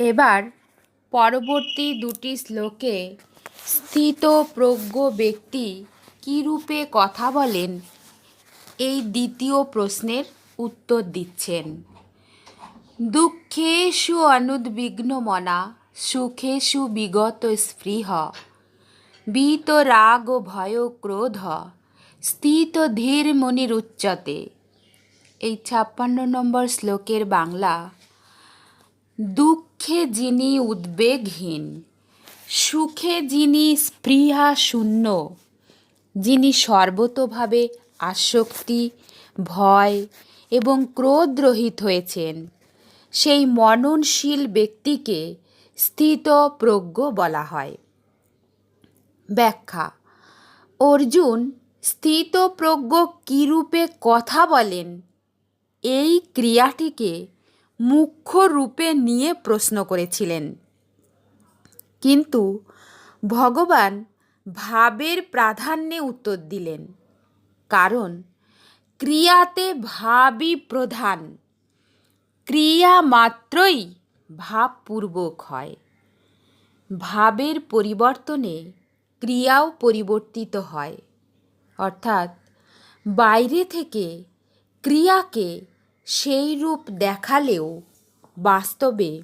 এবার পরবর্তী দুটি শ্লোকে স্থিত প্রজ্ঞ ব্যক্তি কী রূপে কথা বলেন? এই দ্বিতীয় প্রশ্নের উত্তর দিচ্ছেন। দুঃখেষু অনুদ্বিগ্নমনা, সুখেষু বিগত স্পৃহ বীত রাগ ভয় ক্রোধ স্থিত ধীর মনির উচ্চতে এই ছাপ্পান্ন নম্বর শ্লোকের বাংলা, দুঃখে যিনি উদ্বেগহীন, সুখে যিনি স্পৃহা শূন্য যিনি সর্বতোভাবে আসক্তি, ভয় এবং ক্রোধরহিত হয়েছেন, সেই মননশীল ব্যক্তিকে স্থিত প্রজ্ঞ বলা হয়। ব্যাখ্যা, অর্জুন স্থিতপ্রজ্ঞ কীরূপে কথা বলেন? এই ক্রিয়াটিকে মুখ্য রূপে নিয়ে প্রশ্ন করেছিলেন। কিন্তু ভগবান ভাবের প্রাধান্যে উত্তর দিলেন, কারণ ক্রিয়াতে ভাবই প্রধান। ক্রিয়া মাত্রই ভাবপূর্বক হয়। ভাবের পরিবর্তনে ক্রিয়াও পরিবর্তিত হয়। অর্থাৎ বাইরে থেকে ক্রিয়াকে সেই রূপ দেখালেও বাস্তবে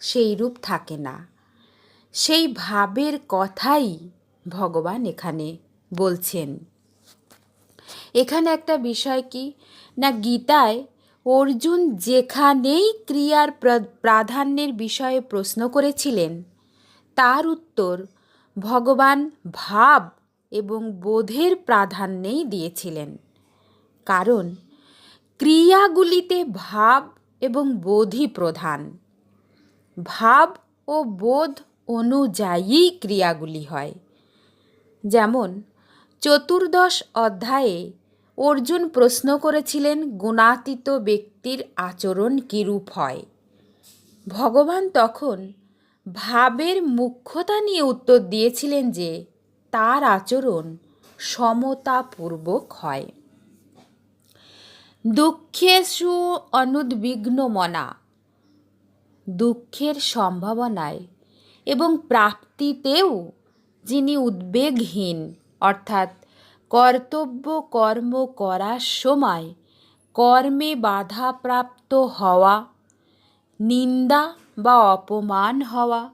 সেই রূপ থাকে না। সেই ভাবের কথাই ভগবান এখানে বলছেন। এখানে একটা বিষয় কি? না, গীতায় অর্জুন যেখানেই ক্রিয়ার প্রাধান্যের বিষয়ে প্রশ্ন করেছিলেন, তার উত্তর ভগবান ভাব এবং বোধের প্রাধান্যেই দিয়েছিলেন। কারণ ক্রিয়াগুলিতে ভাব এবং বোধই প্রধান। ভাব ও বোধ অনুযায়ী ক্রিয়াগুলি হয়। যেমন, চতুর্দশ অধ্যায়ে অর্জুন প্রশ্ন করেছিলেন গুণাতীত ব্যক্তির আচরণ কীরূপ হয়। ভগবান তখন ভাবের মুখ্যতা নিয়ে উত্তর দিয়েছিলেন যে, তার আচরণ সমতাপূর্বক হয়। দুঃখেষু অনুদ্বিগ্ন মনা দুঃখের সম্ভাবনায় এবং প্রাপ্তিতেও যিনি উদ্বেগহীন, অর্থাৎ কর্তব্য কর্ম করার সময় কর্মে বাধাপ্রাপ্ত হওয়া, নিন্দা বা অপমান হওয়া,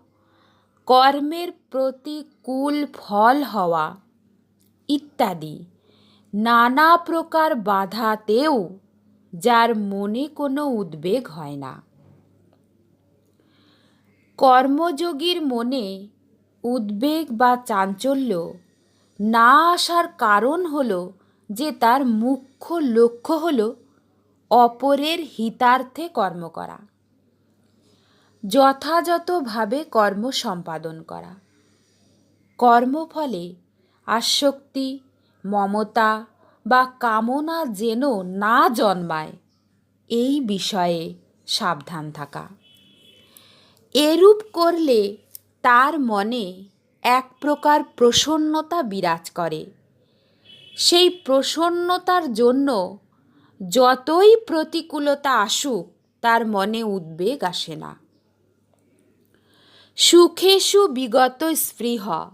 কর্মের প্রতিকূল ফল হওয়া ইত্যাদি। নানা প্রকার বাধাতেও, যার মনে কোনো উদ্বেগ হয় না। কর্মযোগীর মনে উদ্বেগ বা চাঞ্চল্য না আসার কারণ হল যে তার মুখ্য লক্ষ্য হল অপরের হিতার্থে কর্ম করা। যথাযথভাবে কর্ম সম্পাদন করা। কর্মফলে আসক্তি মমতা বা কামনা যেন না জন্মায়, এই বিষয়ে সাবধান থাকা। এরূপ করলে তার মনে এক প্রকার প্রসন্নতা বিরাজ করে। সেই প্রসন্নতার জন্য যতই প্রতিকূলতা আসুক, তার মনে উদ্বেগ আসে না। সুখেষু বিগত স্পৃহ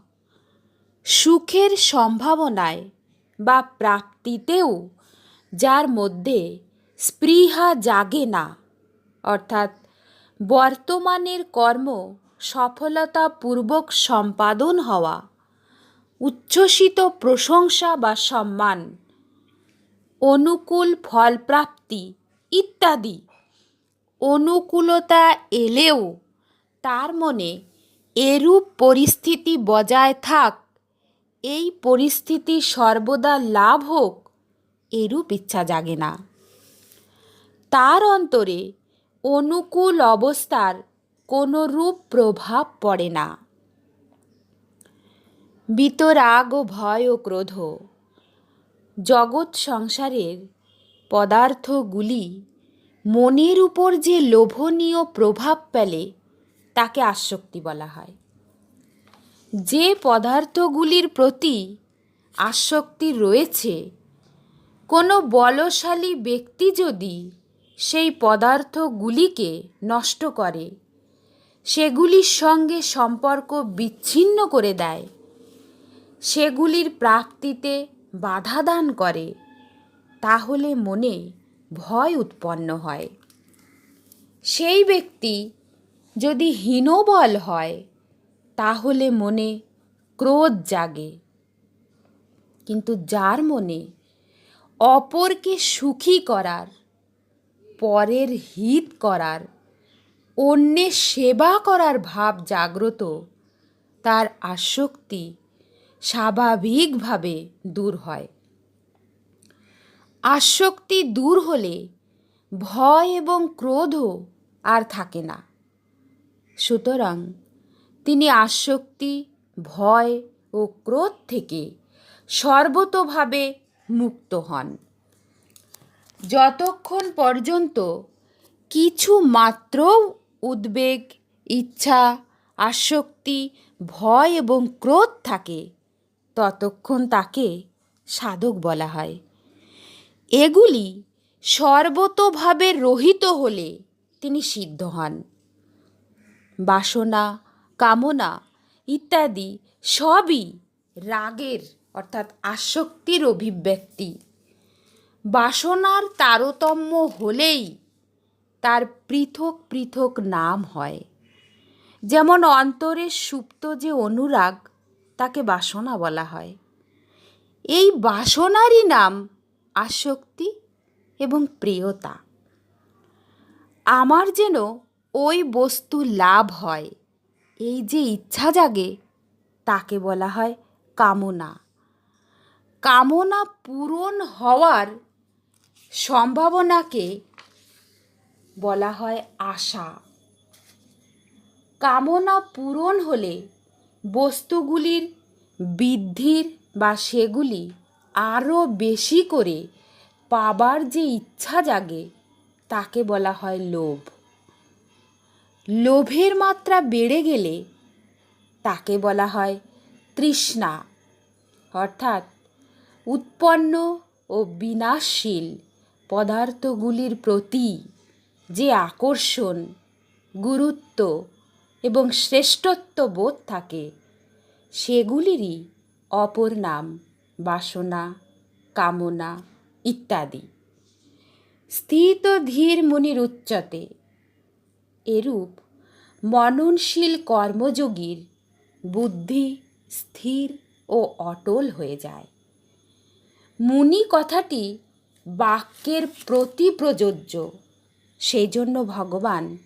সুখের সম্ভাবনায় বা প্রাপ্তিতেও যার মধ্যে স্পৃহা জাগে না। অর্থাৎ বর্তমানের কর্ম সফলতাপূর্বক সম্পাদন হওয়া, উচ্ছ্বসিত প্রশংসা বা সম্মান, অনুকূল ফলপ্রাপ্তি ইত্যাদি অনুকূলতা এলেও তার মনে এরূপ পরিস্থিতি বজায় থাক এই পরিস্থিতি সর্বদা লাভ হোক, এরূপ ইচ্ছা জাগে না। তার অন্তরে অনুকূল অবস্থার কোনো রূপ প্রভাব পড়ে না। বিতরাগ ও ভয় ও ক্রোধ জগৎ সংসারের পদার্থগুলি মনের উপর যে লোভনীয় প্রভাব পেলে তাকে আসক্তি বলা হয়। যে পদার্থগুলির প্রতি আসক্তি রয়েছে, কোনো বলশালী ব্যক্তি যদি সেই পদার্থগুলিকে নষ্ট করে, সেগুলির সঙ্গে সম্পর্ক বিচ্ছিন্ন করে দেয়, সেগুলির প্রাপ্তিতে বাধা দান করে, তাহলে মনে ভয় উৎপন্ন হয়। সেই ব্যক্তি যদি হীনবল হয় তাহলে মনে ক্রোধ জাগে। কিন্তু যার মনে অপরকে সুখী করার, পরের হিত করার, অন্যের সেবা করার ভাব জাগ্রত, তার আসক্তি স্বাভাবিকভাবে দূর হয়। আসক্তি দূর হলে ভয় এবং ক্রোধও আর থাকে না। সুতরাং তিনি আসক্তি, ভয় ও ক্রোধ থেকে সর্বতোভাবে মুক্ত হন। যতক্ষণ পর্যন্ত কিছু মাত্র উদ্বেগ, ইচ্ছা, আসক্তি, ভয় এবং ক্রোধ থাকে, ততক্ষণ তাকে সাধক বলা হয়। এগুলি সর্বতোভাবে রহিত হলে তিনি সিদ্ধ হন। বাসনা কামনা ইত্যাদি সবই রাগের অর্থাৎ আসক্তির অভিব্যক্তি। বাসনার তারতম্য হলেই তার পৃথক পৃথক নাম হয়। যেমন অন্তরের সুপ্ত যে অনুরাগ, তাকে বাসনা বলা হয়। এই বাসনারই নাম আসক্তি এবং প্রিয়তা। আমার যেন ওই বস্তু লাভ হয়। এই যে ইচ্ছা জাগে, তাকে বলা হয় কামনা। কামনা পূরণ হওয়ার সম্ভাবনাকে বলা হয় আশা। কামনা পূরণ হলে বস্তুগুলির বৃদ্ধির বা সেগুলি আরও বেশি করে পাবার যে ইচ্ছা জাগে, তাকে বলা হয় লোভ। লোভের মাত্রা বেড়ে গেলে তাকে বলা হয় তৃষ্ণা। অর্থাৎ উৎপন্ন ও বিনাশশীল পদার্থগুলির প্রতি যে আকর্ষণ, গুরুত্ব এবং শ্রেষ্ঠত্ব বোধ থাকে, সেগুলিরই অপর নাম বাসনা, কামনা ইত্যাদি। স্থিত ধীর মুনির উচ্চতে এরূপ মননশীল কর্মযোগীর বুদ্ধি স্থির ও অটল হয়ে যায়। মুনি কথাটি বাক্যের প্রতি প্রযোজ্য সেই জন্য ভগবান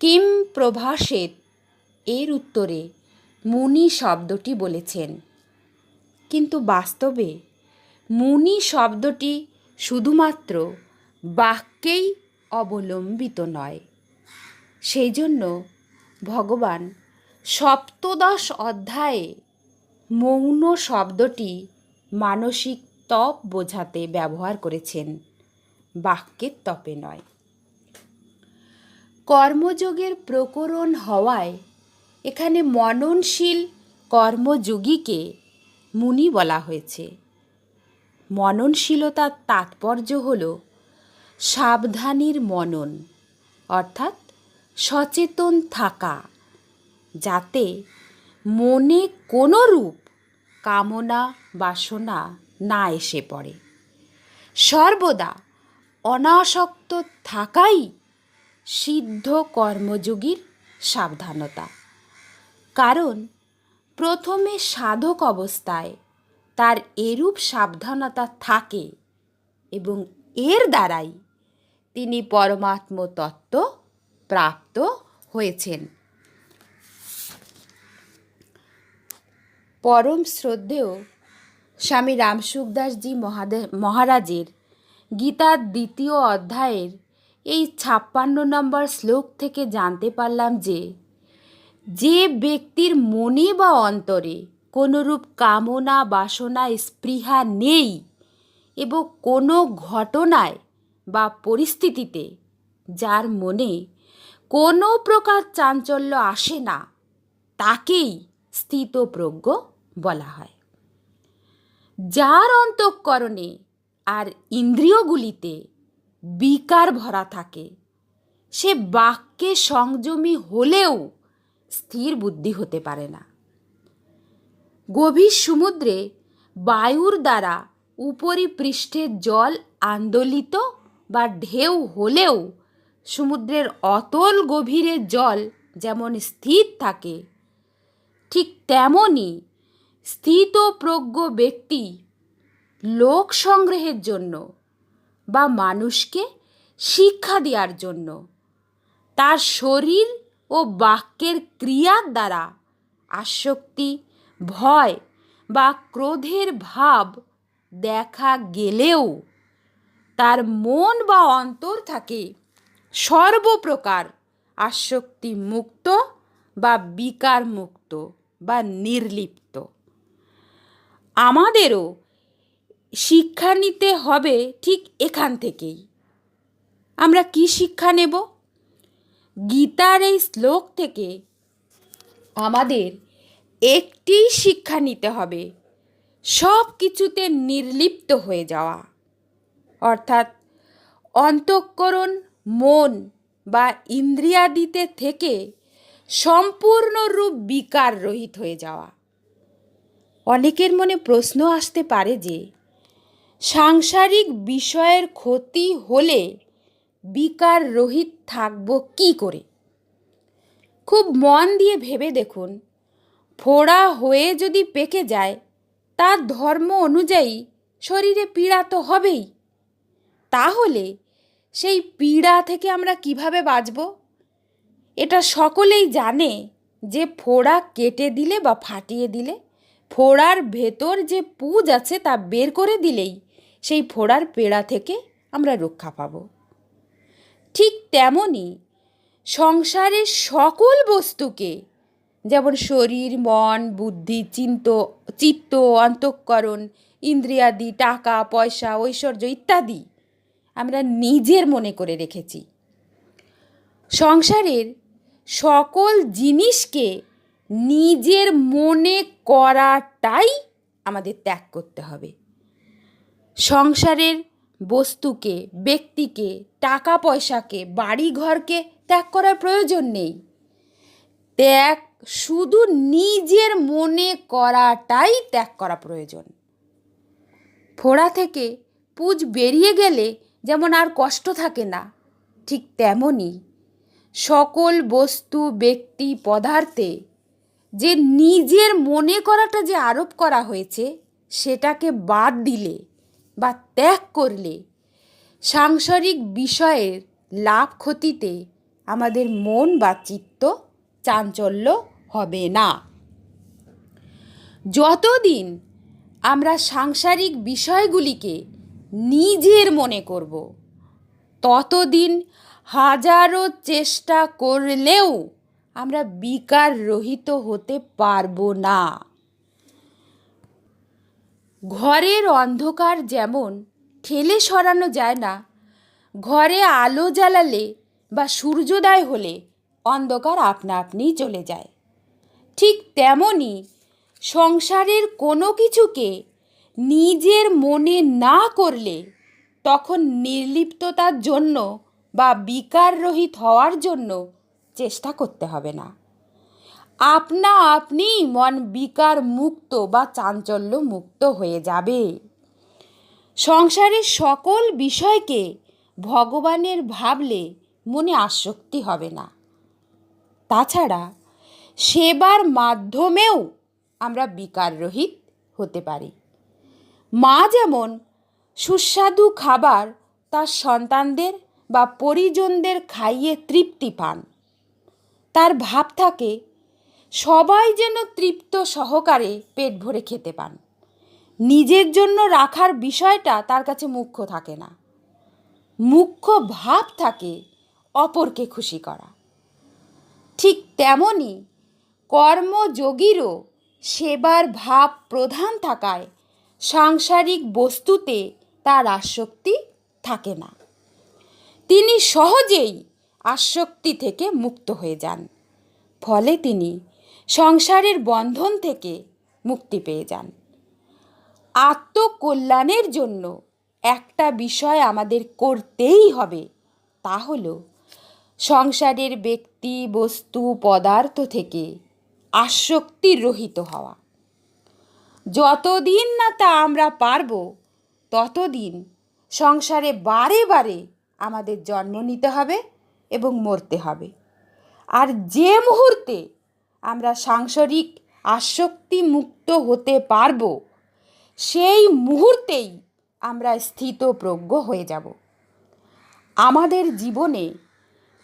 কিম প্রভাসেত এর উত্তরে মুনি শব্দটি বলেছেন। কিন্তু বাস্তবে মুনি শব্দটি শুধুমাত্র বাক্যেই অবলম্বিত নয়। সেই জন্য ভগবান সপ্তদশ অধ্যায়ে মৌন শব্দটি মানসিক তপ বোঝাতে ব্যবহার করেছেন। বাক্যের তপে নয়। কর্মযোগের প্রকরণ হওয়ায় এখানে মননশীল কর্মযোগীকে মুনি বলা হয়েছে। মননশীলতার তাৎপর্য হল সাবধানীর মনন, অর্থাৎ সচেতন থাকা, যাতে মনে কোনো রূপ কামনা, বাসনা না এসে পড়ে। সর্বদা অনাসক্ত থাকাই সিদ্ধ কর্মযোগীর সাবধানতা। কারণ প্রথমে সাধক অবস্থায় তার এরূপ সাবধানতা থাকে এবং এর দ্বারাই তিনি পরমাত্ম তত্ত্ব প্রাপ্ত হয়েছেন। পরম শ্রদ্ধেয় স্বামী রামসুখদাসজি মহাদে, মহারাজের গীতার দ্বিতীয় অধ্যায়ের এই ছাপ্পান্ন নম্বর শ্লোক থেকে জানতে পারলাম যে যে ব্যক্তির মনে বা অন্তরে কোনোরূপ কামনা, বাসনা, স্পৃহা নেই এবং কোনো ঘটনায় বা পরিস্থিতিতে যার মনে কোনো প্রকার চাঞ্চল্য আসে না, তাকেই স্থিতপ্রজ্ঞ বলা হয়। যার অন্তঃকরণে আর ইন্দ্রিয়গুলিতে বিকার ভরা থাকে, সে বাক্যে সংযমী হলেও স্থির বুদ্ধি হতে পারে না। গভীর সমুদ্রে বায়ুর দ্বারা উপরিপৃষ্ঠের জল আন্দোলিত বা ঢেউ হলেও সমুদ্রের অতল গভীরে জল যেমন স্থির থাকে, ঠিক তেমনই স্থিতপ্রজ্ঞ ব্যক্তি লোক সংগ্রহের জন্য বা মানুষকে শিক্ষা দেওয়ার জন্য তার শরীর ও বাক্যের ক্রিয়ার দ্বারা আসক্তি, ভয় বা ক্রোধের ভাব দেখা গেলেও তার মন বা অন্তর থাকে সর্বপ্রকার আসক্তি মুক্ত বা বিকার মুক্ত বা নির্লিপ্ত। আমাদেরও শিক্ষা নিতে হবে ঠিক এখান থেকেই। আমরা কি শিক্ষা নেব? গীতার এই শ্লোক থেকে আমাদের একটি শিক্ষা নিতে হবে সব কিছুতে নির্লিপ্ত হয়ে যাওয়া। অর্থাৎ অন্তঃকরণ মন বা ইন্দ্রিয়াদিতে থেকে সম্পূর্ণরূপ বিকার রহিত হয়ে যাওয়া। অনেকের মনে প্রশ্ন আসতে পারে যে, সাংসারিক বিষয়ের ক্ষতি হলে বিকার রহিত থাকব কি করে? খুব মন দিয়ে ভেবে দেখুন, ফোড়া হয়ে যদি পেকে যায়, তার ধর্ম অনুযায়ী শরীরে পীড়া তো হবেই। তাহলে সেই পীড়া থেকে আমরা কীভাবে বাঁচব? এটা সকলেই জানে যে ফোড়া কেটে দিলে বা ফাটিয়ে দিলে, ফোড়ার ভেতর যে পুজ আছে তা বের করে দিলেই সেই ফোড়ার পেড়া থেকে আমরা রক্ষা পাব। ঠিক তেমনই সংসারের সকল বস্তুকে, যেমন শরীর, মন, বুদ্ধি, চিন্ত, চিত্ত, অন্তঃকরণ, ইন্দ্রিয়াদি, টাকা, পয়সা, ঐশ্বর্য ইত্যাদি আমরা নিজের মনে করে রেখেছি। সংসারের সকল জিনিসকে নিজের মনে করাটাই আমাদের ত্যাগ করতে হবে। সংসারের বস্তুকে, ব্যক্তিকে টাকা পয়সাকে বাড়ি ঘরকে ত্যাগ করার প্রয়োজন নেই। ত্যাগ শুধু নিজের মনে করাটাই ত্যাগ করা প্রয়োজন। ফোড়া থেকে পুজ বেরিয়ে গেলে যেমন আর কষ্ট থাকে না, ঠিক তেমনই সকল বস্তু, ব্যক্তি, পদার্থে যে নিজের মনে করাটা যে আরোপ করা হয়েছে, সেটাকে বাদ দিলে বা ত্যাগ করলে সাংসারিক বিষয়ের লাভ ক্ষতিতে আমাদের মন বা চিত্ত চাঞ্চল্য হবে না। যতদিন আমরা সাংসারিক বিষয়গুলিকে নিজের মনে করব। ততদিন হাজারো চেষ্টা করলেও আমরা বিকার রহিত হতে পারব না। ঘরের অন্ধকার যেমন ঠেলে সরানো যায় না, ঘরে আলো জ্বালালে বা সূর্যোদয় হলে অন্ধকার আপনা আপনিই চলে যায়। ঠিক তেমনই সংসারের কোনো কিছুকে নিজের মনে না করলে তখন নির্লিপ্ততার জন্য বা বিকার রহিত হওয়ার জন্য চেষ্টা করতে হবে না। আপনা আপনি মন বিকার মুক্ত বা চাঞ্চল্য মুক্ত হয়ে যাবে। সংসারের সকল বিষয়কে ভগবানের ভাবলে মনে আসক্তি হবে না। তাছাড়া সেবার মাধ্যমেও আমরা বিকার রহিত হতে পারি। মা যেমন সুস্বাদু খাবার তার সন্তানদের বা পরিজনদের খাইয়ে তৃপ্তি পান। তার ভাব থাকে, সবাই যেন তৃপ্ত সহকারে পেট ভরে খেতে পান। নিজের জন্য রাখার বিষয়টা তার কাছে মুখ্য থাকে না। মুখ্য ভাব থাকে অপরকে খুশি করা। ঠিক তেমনই কর্মযোগীরও সেবার ভাব প্রধান থাকায় সাংসারিক বস্তুতে তার আসক্তি থাকে না। তিনি সহজেই আসক্তি থেকে মুক্ত হয়ে যান। ফলে তিনি সংসারের বন্ধন থেকে মুক্তি পেয়ে যান। আত্মকল্যাণের জন্য একটা বিষয় আমাদের করতেই হবে, তা হলো সংসারের ব্যক্তি, বস্তু, পদার্থ থেকে আসক্তির রহিত হওয়া। যতদিন না তা আমরা পারব, ততদিন সংসারে বারে বারে আমাদের জন্ম নিতে হবে এবং মরতে হবে। আর যে মুহূর্তে আমরা সাংসারিক আসক্তি মুক্ত হতে পারব, সেই মুহূর্তেই আমরা স্থিতপ্রজ্ঞ হয়ে যাব। আমাদের জীবনে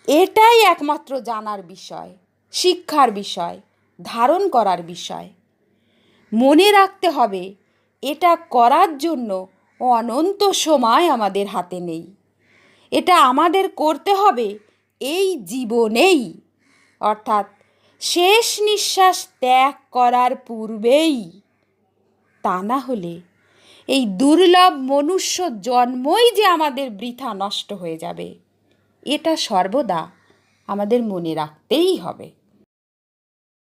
এটাই একমাত্র জানার বিষয়, শিক্ষার বিষয়, ধারণ করার বিষয়। মনে রাখতে হবে, এটা করার জন্য অনন্ত সময় আমাদের হাতে নেই। এটা আমাদের করতে হবে এই জীবনেই। অর্থাৎ শেষ নিঃশ্বাস ত্যাগ করার পূর্বেই। তা না হলে এই দুর্লভ মনুষ্য জন্মই যে আমাদের বৃথা নষ্ট হয়ে যাবে, এটা সর্বদা আমাদের মনে রাখতেই হবে।